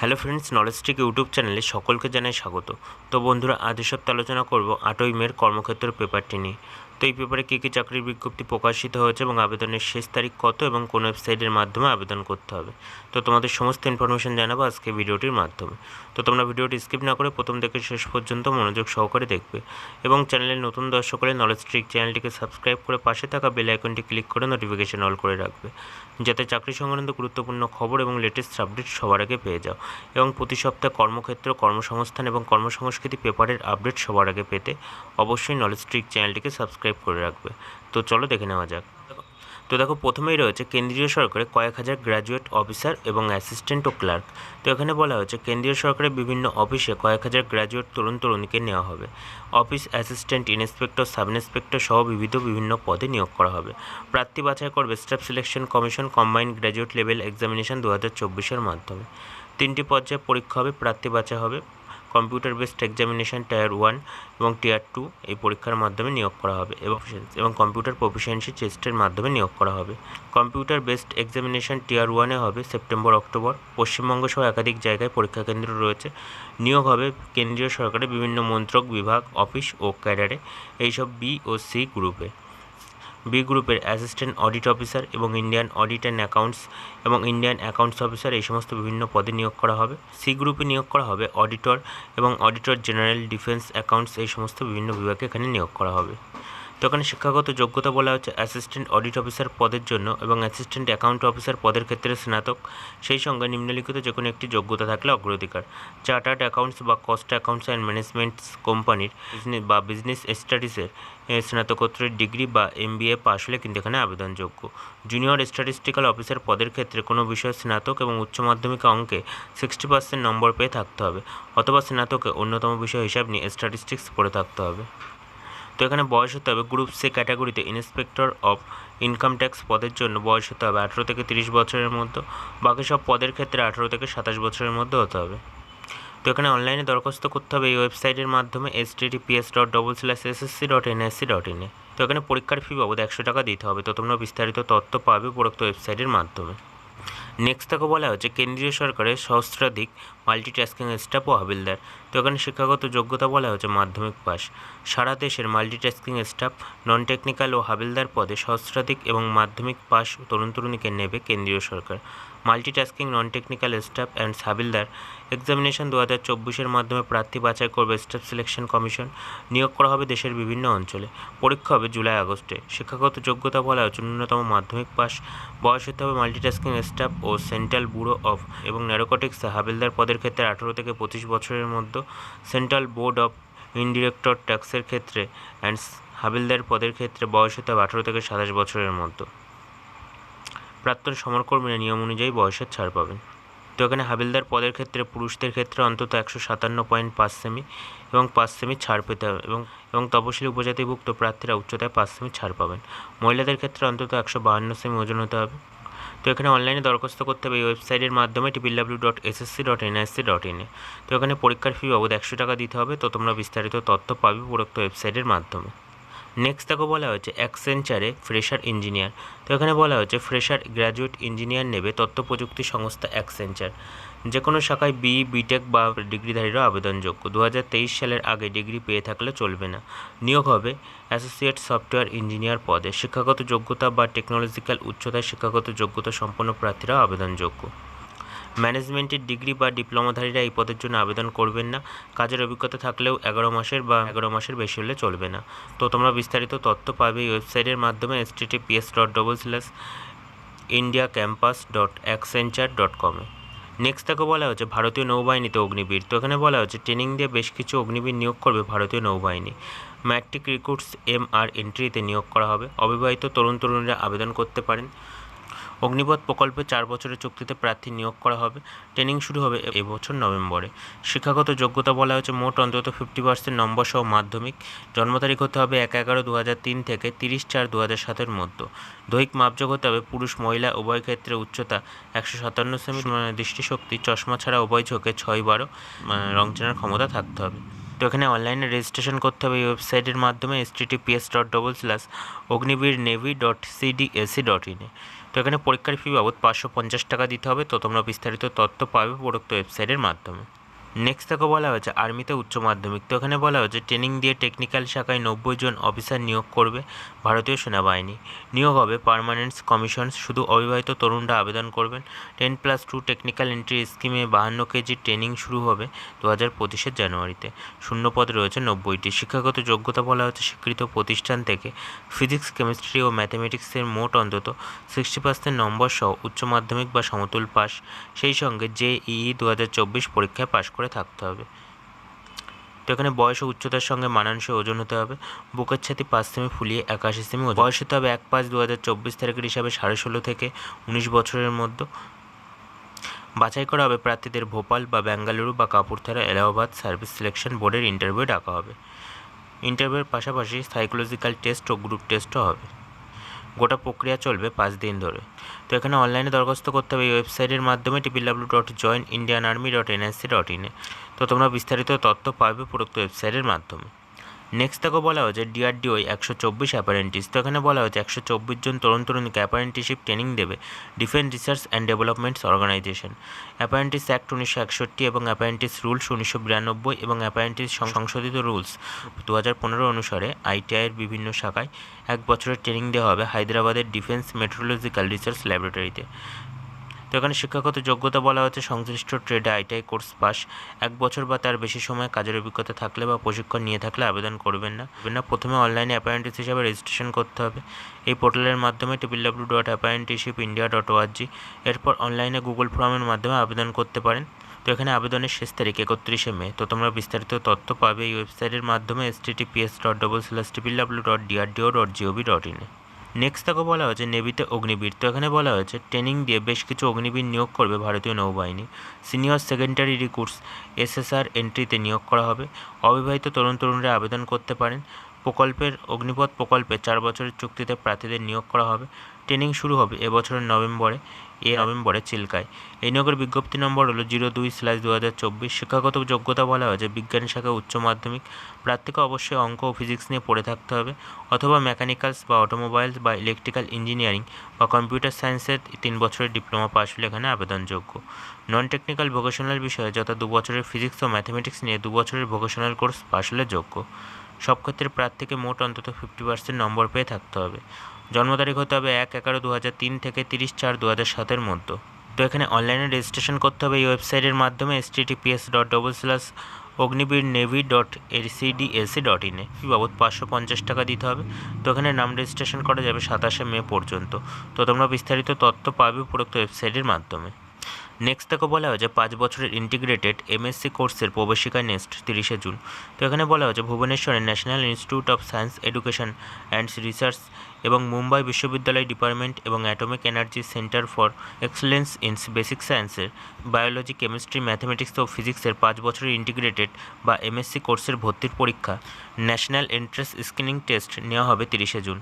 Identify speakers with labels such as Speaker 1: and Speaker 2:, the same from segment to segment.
Speaker 1: Hello friends knowledge tick YouTube চ্যানেলে সকলকে জানাই স্বাগত। তো বন্ধুরা, আজ সপ্তাহে আলোচনা করব আটই মের কর্মক্ষেত্র পেপারটি নিয়ে। তো এই পেপারে কী কী চাকরির বিজ্ঞপ্তি প্রকাশিত হয়েছে এবং আবেদনের শেষ তারিখ কত এবং কোন ওয়েবসাইটের মাধ্যমে আবেদন করতে হবে? তো তোমাদের সমস্ত ইনফরমেশন জানাব আজকে ভিডিওটির মাধ্যমে। তো তোমরা ভিডিওটি স্কিপ না করে প্রথম থেকে শেষ পর্যন্ত মনোযোগ সহকারে দেখবে এবং চ্যানেলের নতুন দর্শক হলে নলেজ ট্রিক চ্যানেলটিকে সাবস্ক্রাইব করে পাশে থাকা বেল আইকনটি ক্লিক করে নোটিফিকেশন অল করে রাখবে। যাতে চাকরি সংক্রান্ত গুরুত্বপূর্ণ খবর এবং লেটেস্ট আপডেট সবার আগে পেয়ে যাও। এবং প্রতি সপ্তাহে কর্মক্ষেত্র, কর্মসংস্থান এবং কর্মসংস্কৃতি পেপারের আপডেট সবার আগে পেতে অবশ্যই নলেজ ট্রিক চ্যানেলটিকে সাবস্ক্রাইব করে রাখবে। তো চলো দেখে নেওয়া যাক। তো দেখো, প্রথমেই রয়েছে কেন্দ্রীয় সরকারে কয়েক হাজার গ্র্যাজুয়েট অফিসার এবং অ্যাসিস্ট্যান্ট ও ক্লার্ক। তো এখানে বলা হয়েছে, কেন্দ্রীয় সরকারের বিভিন্ন অফিসে কয়েক হাজার গ্র্যাজুয়েট তরুণ তরুণীকে নেওয়া হবে। Office assistant, inspector sub inspector সহ বিবিধ বিভিন্ন পদে নিয়োগ করা হবে। প্রার্থী বাছাই করবে staff selection commission, combined graduate level examination দু হাজার চব্বিশের মাধ্যমে। তিনটি পর্যায়ে পরীক্ষা হবে, প্রার্থী বাছাই হবে। Computer based examination tier one এবং টিয়ার টু এই পরীক্ষার মাধ্যমে নিয়োগ করা হবে এবং এবং কম্পিউটার প্রফিসিয়েন্সি টেস্টের মাধ্যমে নিয়োগ করা হবে। কম্পিউটার বেসড এক্সামিনেশন টিয়ার ওয়ানে হবে সেপ্টেম্বর, অক্টোবর। পশ্চিমবঙ্গ সহ একাধিক জায়গায় পরীক্ষা কেন্দ্র রয়েছে। নিয়োগ হবে কেন্দ্রীয় সরকারের বিভিন্ন মন্ত্রক বিভাগ, অফিস ও ক্যাডারে। এইসব বি ও সি গ্রুপে বি গ্রুপের অ্যাসিস্ট্যান্ট অডিট অফিসার এবং ইন্ডিয়ান অডিট অ্যান্ড অ্যাকাউন্টস এবং ইন্ডিয়ান অ্যাকাউন্টস অফিসার এই সমস্ত বিভিন্ন পদে নিয়োগ করা হবে। সি গ্রুপে নিয়োগ করা হবে অডিটর এবং অডিটর জেনারেল ডিফেন্স অ্যাকাউন্টস এই সমস্ত বিভিন্ন বিভাগে এখানে নিয়োগ করা হবে। তো শিক্ষাগত যোগ্যতা বলা হচ্ছে অ্যাসিস্ট্যান্ট অডিট অফিসার পদের জন্য এবং অ্যাসিস্ট্যান্ট অ্যাকাউন্ট অফিসার পদের ক্ষেত্রে স্নাতক। সেই সঙ্গে নিম্নলিখিত যে কোনো একটি যোগ্যতা থাকলে অগ্রাধিকার। চার্টার্ড অ্যাকাউন্টস বা কস্ট অ্যাকাউন্টস অ্যান্ড ম্যানেজমেন্টস কোম্পানির বা বিজনেস স্টাডিজের স্নাতকোত্তরের ডিগ্রি বা এম বি এ পাশ হলে কিন্তু এখানে আবেদনযোগ্য। জুনিয়র স্ট্যাটিস্টিক্যাল অফিসার পদের ক্ষেত্রে কোনো বিষয়ে স্নাতক এবং উচ্চ মাধ্যমিক অঙ্কে সিক্সটি পার্সেন্ট নম্বর পেয়ে থাকতে হবে, অথবা স্নাতকে অন্যতম বিষয় হিসাব নিয়ে স্ট্যাটিস্টিক্স পড়ে থাকতে হবে। তো এখানে বয়স হতে হবে গ্রুপ সি ক্যাটাগরিতে ইন্সপেক্টর অফ ইনকাম ট্যাক্স পদের জন্য বয়স হতে হবে আঠেরো থেকে তিরিশ বছরের মধ্যে, বাকি সব পদের ক্ষেত্রে আঠেরো থেকে সাতাশ বছরের মধ্যে হতে হবে। তো এখানে অনলাইনে দরখাস্ত করতে হবে এই ওয়েবসাইটের মাধ্যমে S TTPS dot double slash SSC dot NSC dot ইনে তো এখানে পরীক্ষার ফি বাবদ একশো টাকা দিতে হবে, তো তোমরা বিস্তারিত তথ্য পাবে উপরোক্ত ওয়েবসাইটের মাধ্যমে। নেক্সট তাকে বলা হচ্ছে কেন্দ্রীয় সরকারের সহস্রাধিক মাল্টিটাস্কিং স্টাফ ও হাবিলদার। তো এখানে শিক্ষাগত যোগ্যতা বলা হচ্ছে মাধ্যমিক পাস সারা দেশের মাল্টিটাস্কিং স্টাফ নন টেকনিক্যাল ও হাবিলদার পদে সহস্রাধিক এবং মাধ্যমিক পাস তরুণ তরুণীকে নেবে কেন্দ্রীয় সরকার। Multitasking non technical staff and havildar examination দু হাজার চব্বিশের মাধ্যমে প্রার্থী বাছাই করবে স্টাফ সিলেকশন কমিশন নিয়োগ করা হবে দেশের বিভিন্ন অঞ্চলে। পরীক্ষা হবে জুলাই আগস্টে। শিক্ষাগত যোগ্যতা বলা হচ্ছে ন্যূনতম মাধ্যমিক পাস বয়স হতে হবে মাল্টিটাস্কিং স্টাফ ও সেন্ট্রাল ব্যুরো অফ এবং ন্যারোকটিক্স হাবিলদার পদের ক্ষেত্রে আঠেরো থেকে পঁচিশ বছরের মধ্যে সেন্ট্রাল বোর্ড অফ ইনডিরেক্টর ট্যাক্সের ক্ষেত্রে অ্যান্ড হাবিলদার পদের ক্ষেত্রে বয়স হতে হবে আঠেরো থেকে সাতাশ বছরের মধ্যে। প্রাক্তন সমরকর্মীরা নিয়ম অনুযায়ী বয়সের ছাড় পাবেন। তো এখানে হাবিলদার পদের ক্ষেত্রে পুরুষদের ক্ষেত্রে অন্তত একশো সাতান্ন পয়েন্ট পাঁচ সেমি এবং পাঁচ সেমি ছাড় পেতে হবে এবং এবং তপশিলি উপজাতিভুক্ত প্রার্থীরা উচ্চতায় পাঁচ সেমি ছাড় পাবেন। মহিলাদের ক্ষেত্রে অন্তত একশো বাহান্ন সেমি ওজন হতে হবে। তো এখানে অনলাইনে দরখাস্ত করতে হবে এই ওয়েবসাইটের মাধ্যমে টিপিল W dot SSC dot NIC dot ইনে তো এখানে পরীক্ষার ফি বাবদ একশো টাকা দিতে হবে। তো তোমরা বিস্তারিত তথ্য পাবে উপরোক্ত ওয়েবসাইটের মাধ্যমে। নেক্সট দেখো বলা হচ্ছে অ্যাক্সেঞ্চারে ফ্রেশার ইঞ্জিনিয়ার তো এখানে বলা হচ্ছে ফ্রেশার গ্র্যাজুয়েট ইঞ্জিনিয়ার নেবে তথ্য প্রযুক্তি সংস্থা অ্যাক্সেঞ্চার যে কোনো শাখায় বি বিটেক বা ডিগ্রিধারীরা আবেদনযোগ্য। দু হাজার তেইশ সালের আগে ডিগ্রি পেয়ে থাকলে চলবে না। নিয়োগ হবে অ্যাসোসিয়েট সফটওয়্যার ইঞ্জিনিয়ার পদে। শিক্ষাগত যোগ্যতা বা টেকনোলজিক্যাল উচ্চতায় শিক্ষাগত যোগ্যতা সম্পন্ন প্রার্থীরা আবেদনযোগ্য। ম্যানেজমেন্টের ডিগ্রি বা ডিপ্লোমাধারীরা এই পদের জন্য আবেদন করবেন না। কাজের অভিজ্ঞতা থাকলেও এগারো মাসের বা এগারো মাসের বেশি হলে চলবে না। তো তোমরা বিস্তারিত তথ্য পাবে এই ওয়েবসাইটের মাধ্যমে S PS dot double slash India campus dot Accenture dot কমে নেক্সট তাকে বলা হচ্ছে ভারতীয় নৌবাহিনীতে অগ্নিবীর। তো এখানে বলা হচ্ছে ট্রেনিং দিয়ে বেশ কিছু অগ্নিবীর নিয়োগ করবে ভারতীয় নৌবাহিনী। ম্যাট্রিক রিক্রুটস এম আর এন্ট্রিতে নিয়োগ করা হবে। অবিবাহিত তরুণ তরুণীরা আবেদন করতে পারেন। অগ্নিপথ প্রকল্পে চার বছরের চুক্তিতে প্রার্থী নিয়োগ করা হবে। ট্রেনিং শুরু হবে এবছর নভেম্বরে। শিক্ষাগত যোগ্যতা বলা হয়েছে মোট অন্তত ফিফটি পার্সেন্ট নম্বর সহ মাধ্যমিক। জন্ম তারিখ হতে হবে এক এগারো দু তিন থেকে তিরিশ চার দু হাজার সাতের মধ্যে। দৈহিক মাপযোগ হতে হবে পুরুষ, মহিলা, উভয় ক্ষেত্রে উচ্চতা একশো সাতান্ন সেমি। দৃষ্টিশক্তি, চশমা ছাড়া উভয় ঝোঁকে ছয় বারো। রং চেনার ক্ষমতা থাকতে হবে। তো এখানে অনলাইনে রেজিস্ট্রেশন করতে হবে এই ওয়েবসাইটের মাধ্যমে। S T T P S dot double slash Agniveer navy dot CDAC dot ইনে তো এখানে পরীক্ষার ফি বাবদ পাঁচশো পঞ্চাশ টাকা দিতে হবে। তো তোমরা বিস্তারিত তথ্য পাবে উপরোক্ত ওয়েবসাইটের মাধ্যমে। নেক্সট থেকে বলা হয়েছে আর্মিতে উচ্চ মাধ্যমিক। তো এখানে বলা হয়েছে ট্রেনিং দিয়ে টেকনিক্যাল শাখায় নব্বই জন অফিসার নিয়োগ করবে ভারতীয় সেনাবাহিনী। নিয়োগ হবে পার্মানেন্টস কমিশন শুধু অবিবাহিত তরুণরা আবেদন করবেন। Ten plus two technical entry স্কিমে বাহান্ন কেজি ট্রেনিং শুরু হবে দু হাজার পঁচিশের জানুয়ারিতে। শূন্য পদ রয়েছে নব্বইটি। শিক্ষাগত যোগ্যতা বলা হয়েছে, স্বীকৃত প্রতিষ্ঠান থেকে। ফিজিক্স কেমিস্ট্রি ও ম্যাথামেটিক্সের মোট অন্তত সিক্সটি পার্সেন্ট নম্বর সহ উচ্চ মাধ্যমিক বা সমতুল পাস সেই সঙ্গে জেইই দু হাজার চব্বিশ পরীক্ষায় পাশ করে থাকতে হবে। তো এখানে বয়স ও উচ্চতার সঙ্গে মানানসই ওজন হতে হবে। বুকের ছাতি পাঁচ সেমি, ফুলিয়ে একাশি সেমি ওজন। বয়স হতে হবে এক পাঁচ দু হাজার চব্বিশ তারিখের হিসাবে সাড়ে ষোলো থেকে উনিশ বছরের মধ্যে। বাছাই করা হবে প্রার্থীদের ভোপাল বা বেঙ্গালুরু বা কাপুরথারা এলাহাবাদ সার্ভিস সিলেকশন বোর্ডের ইন্টারভিউ ডাকা হবে। ইন্টারভিউয়ের পাশাপাশি সাইকোলজিক্যাল টেস্ট ও গ্রুপ টেস্টও হবে। গোটা প্রক্রিয়া চলবে পাঁচ দিন ধরে। তো এখানে অনলাইনে দরখাস্ত করতে হবে এই ওয়েবসাইটের মাধ্যমে টিপিডাব্লু dot join Indian army dot NIC dot ইনে তো তোমরা বিস্তারিত তথ্য পাবে পুরোক্ত ওয়েবসাইটের মাধ্যমে। নেক্সট থেকে বলা হয়েছে ডিআরডিও একশো চব্বিশ অ্যাপারেন্টিস তো এখানে বলা হয়েছে একশো চব্বিশ জন তরুণ তরুণীকে অ্যাপারেন্টিসশিপ ট্রেনিং দেবে defence research and developments organisation apprentice act উনিশশো একষট্টি এবং অ্যাপারেন্টিস রুলস উনিশশো বিরানব্বই এবং অ্যাপারেন্টিস সংশোধিত রুলস দু হাজার পনেরো অনুসারে আইটিআইয়ের বিভিন্ন শাখায় এক বছরের ট্রেনিং দেওয়া হবে হায়দ্রাবাদের ডিফেন্স মেট্রোলজিক্যাল রিসার্চ ল্যাবরেটরিতে তো এখানে শিক্ষাগত যোগ্যতা বলা হচ্ছে সংশ্লিষ্ট ট্রেডে আইটিআই কোর্স পাস। এক বছর বা তার বেশি সময় কাজের অভিজ্ঞতা থাকলে বা প্রশিক্ষণ নিয়ে থাকলে আবেদন করবেন না। না। প্রথমে অনলাইনে অ্যাপারেন্টিস হিসাবে রেজিস্ট্রেশন করতে হবে। এই পোর্টালের মাধ্যমে টিপিল W dot apprenticeship India dot ORG এরপর অনলাইনে গুগল ফর্মের মাধ্যমে আবেদন করতে পারেন। তো এখানে আবেদনের শেষ তারিখ একত্রিশে মে। তো তোমরা বিস্তারিত তথ্য পাবে এই ওয়েবসাইটের মাধ্যমে S T dot double slash টিপিল W dot DRDO dot GOV dot ইনে নেক্সট তাকে বলা হয়েছে নেভিতে অগ্নিবীর। তো এখানে বলা হয়েছে, ট্রেনিং দিয়ে বেশ কিছু অগ্নিবীর নিয়োগ করবে ভারতীয় নৌবাহিনী। Senior secondary recruits S S R এন্ট্রিতে নিয়োগ করা হবে। অবিবাহিত তরুণ তরুণীরা আবেদন করতে পারেন। প্রকল্পের, অগ্নিপথ প্রকল্পে চার বছরের চুক্তিতে প্রার্থীদের নিয়োগ করা হবে। ট্রেনিং শুরু হবে এবছরের নভেম্বরে। এ নভেম্বরে চিল্কায়। এই নিয়োগের বিজ্ঞপ্তি নম্বর হলো জিরো দুই স্ল্যাশ দু হাজার চব্বিশ। শিক্ষাগত যোগ্যতা বলা হয়েছে বিজ্ঞান শাখা, উচ্চ মাধ্যমিক। প্রার্থীকে অবশ্যই অঙ্ক ও ফিজিক্স নিয়ে পড়ে থাকতে হবে অথবা মেকানিক্যালস বা অটোমোবাইলস বা ইলেকট্রিক্যাল ইঞ্জিনিয়ারিং বা কম্পিউটার সায়েন্সের তিন বছরের ডিপ্লোমা পাস হলে এখানে আবেদনযোগ্য। নন টেকনিক্যাল ভোকেশনাল বিষয়ে যথা দু বছরের ফিজিক্স ও ম্যাথামেটিক্স নিয়ে দু বছরের ভোকেশনাল কোর্স পাস হলে যোগ্য। সব ক্ষেত্রে প্রার্থীকে মোট অন্তত ফিফটি পার্সেন্ট নম্বর পেয়ে থাকতে হবে। জন্ম তারিখ হতে হবে এক এগারো দু থেকে তিরিশ চার দু হাজার সাতের মধ্যে। তো এখানে অনলাইনে রেজিস্ট্রেশন করতে হবে এই ওয়েবসাইটের মাধ্যমে S TTPS dot double slash Agniveer navy dot ACDAC dot ইনে বাবদ পাঁচশো পঞ্চাশ টাকা দিতে হবে। তো এখানে নাম রেজিস্ট্রেশন করা যাবে সাতাশে মে পর্যন্ত। তো তোমরা বিস্তারিত তথ্য পাবে উপরোক্ত ওয়েবসাইটের মাধ্যমে। নেক্সট থেকে বলা হয়েছে পাঁচ বছরের ইন্টিগ্রেটেড এমএসসি কোর্সের প্রবেশিকা নেক্সট তিরিশে জুন। তো এখানে বলা হয়েছে ভুবনেশ্বরের national institute of science education and research এবং মুম্বাই বিশ্ববিদ্যালয় ডিপার্টমেন্ট এবং atomic energy centre for excellence in basic সায়েন্সের বায়োলজি কেমিস্ট্রি ম্যাথামেটিক্স ও ফিজিক্সের পাঁচ বছরের ইন্টিগ্রেটেড বা এমএসসি কোর্সের ভর্তির পরীক্ষা। ন্যাশনাল এন্ট্রেন্স স্ক্রিনিং টেস্ট নেওয়া হবে তিরিশে জুন।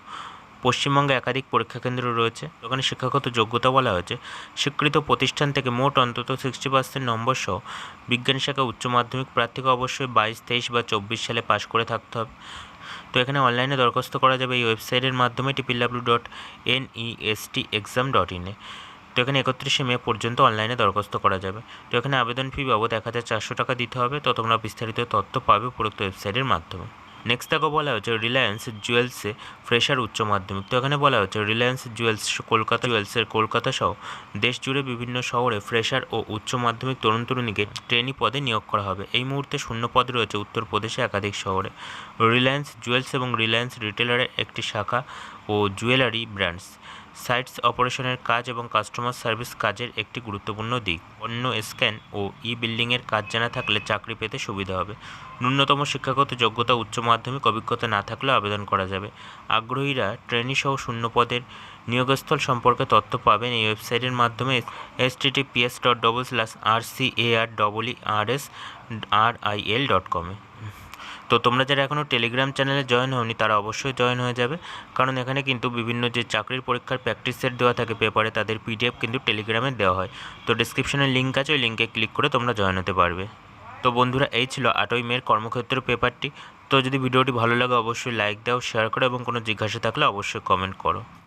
Speaker 1: পশ্চিমবঙ্গে একাধিক পরীক্ষা কেন্দ্র রয়েছে। ওখানে শিক্ষাগত যোগ্যতা বলা হয়েছে। স্বীকৃত প্রতিষ্ঠান থেকে মোট অন্তত সিক্সটি পার্সেন্ট নম্বর সহ বিজ্ঞান শাখা, উচ্চ মাধ্যমিক প্রার্থীকে অবশ্যই বাইশ, তেইশ বা চব্বিশ সালে পাশ করে থাকতে হবে। তো এখানে অনলাইনে দরখাস্ত করা যাবে এই ওয়েবসাইটের মাধ্যমে TPW dot N EST exam dot ইনে তো এখানে একত্রিশে মে পর্যন্ত অনলাইনে দরখাস্ত করা যাবে। তো এখানে আবেদন ফি বাবদ এক হাজার চারশো টাকা দিতে হবে। তো তোমরা বিস্তারিত তথ্য পাবে উপরোক্ত ওয়েবসাইটের মাধ্যমে। নেক্সট দেখো বলা হচ্ছে রিলায়েন্স জুয়েলসে ফ্রেশার উচ্চ মাধ্যমিক। তো এখানে বলা হচ্ছে রিলায়েন্স জুয়েলস কলকাতা জুয়েলসের কলকাতা সহ দেশ বিভিন্ন শহরে ফ্রেশার ও উচ্চ মাধ্যমিক তরুণ তরুণীকে ট্রেনি পদে নিয়োগ করা হবে। এই মুহূর্তে শূন্য পদ রয়েছে উত্তরপ্রদেশে একাধিক শহরে। রিলায়েন্স জুয়েলস এবং রিলায়েন্স রিটেলারের একটি শাখা ও জুয়েলারি ব্র্যান্ডস সাইটস অপারেশনের কাজ এবং কাস্টমার সার্ভিস কাজের একটি গুরুত্বপূর্ণ দিক। অন্য স্ক্যান ও ই বিল্ডিংয়ের কাজ জানা থাকলে চাকরি পেতে সুবিধা হবে। ন্যূনতম শিক্ষাগত যোগ্যতা উচ্চ মাধ্যমিক অভিজ্ঞতা না থাকলে আবেদন করা যাবে। আগ্রহীরা ট্রেনি সহ শূন্য পদের নিয়োগস্থল সম্পর্কে তথ্য পাবেন এই ওয়েবসাইটের মাধ্যমে S TTPS dot double slash R C A R double E R S R I L dot কমে তো তোমরা যারা এখনও টেলিগ্রাম চ্যানেলে জয়েন হওনি, তারা অবশ্যই জয়েন হয়ে যাবে। কারণ এখানে কিন্তু বিভিন্ন যে চাকরির পরীক্ষার প্র্যাকটিস সেট দেওয়া থাকে পেপারে তাদের পিডিএফ কিন্তু টেলিগ্রামে দেওয়া হয়। তো ডিসক্রিপশনে লিঙ্ক আছে, ওই লিঙ্কে ক্লিক করে তোমরা জয়েন হতে পারবে। তো বন্ধুরা, এই ছিল আটই মেয়ের কর্মক্ষেত্র পেপারটি তো যদি ভিডিওটি ভালো লাগে, অবশ্যই লাইক দাও শেয়ার করো এবং কোনো জিজ্ঞাসা থাকলে অবশ্যই কমেন্ট করো।